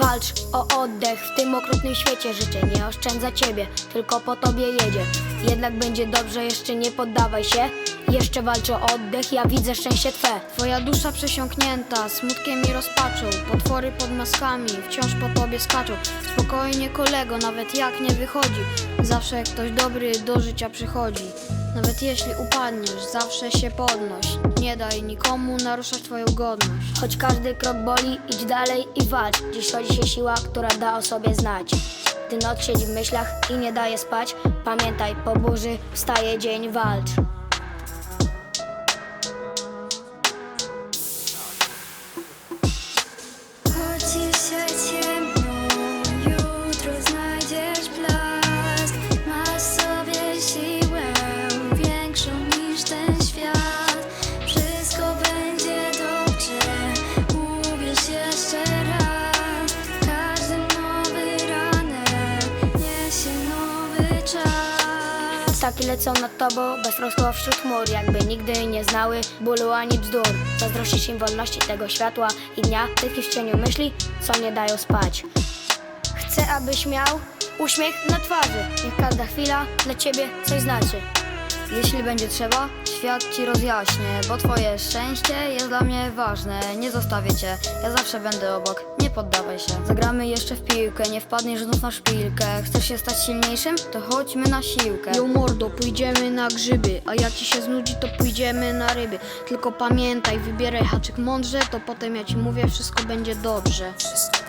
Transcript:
Walcz o oddech w tym okrutnym świecie. Życie nie oszczędza ciebie, tylko po tobie jedzie. Jednak będzie dobrze, jeszcze nie poddawaj się. Jeszcze walcz o oddech, ja widzę szczęście twe. Twoja dusza przesiąknięta smutkiem i rozpaczą Potwory pod maskami wciąż po tobie skaczą. Spokojnie kolego, nawet jak nie wychodzi. Zawsze ktoś dobry do życia przychodzi Nawet jeśli upadniesz, zawsze się podnoś. Nie daj nikomu naruszać twoją godność. Choć każdy krok boli, idź dalej i walcz. Dziś rodzi się siła, która da o sobie znać. Gdy noc siedzi w myślach i nie daje spać Pamiętaj, po burzy wstaje dzień, walcz czas. Ptaki lecą nad tobą, beztrosko wśród chmur Jakby nigdy nie znały bólu ani bzdur. Zazdrościsz im wolności tego światła i dnia Tkwi w cieniu myśli, co nie dają spać. Chcę, abyś miał uśmiech na twarzy. Niech każda chwila dla ciebie coś znaczy. Jeśli będzie trzeba, świat ci rozjaśnię Bo twoje szczęście jest dla mnie ważne Nie zostawię cię, ja zawsze będę obok Nie poddawaj się Zagramy jeszcze w piłkę, nie wpadniesz znów na szpilkę Chcesz się stać silniejszym? To chodźmy na siłkę Jo mordo, pójdziemy na grzyby, a jak ci się znudzi, to pójdziemy na ryby. Tylko pamiętaj, wybieraj haczyk mądrze, to potem ja ci mówię, wszystko będzie dobrze. Wszystko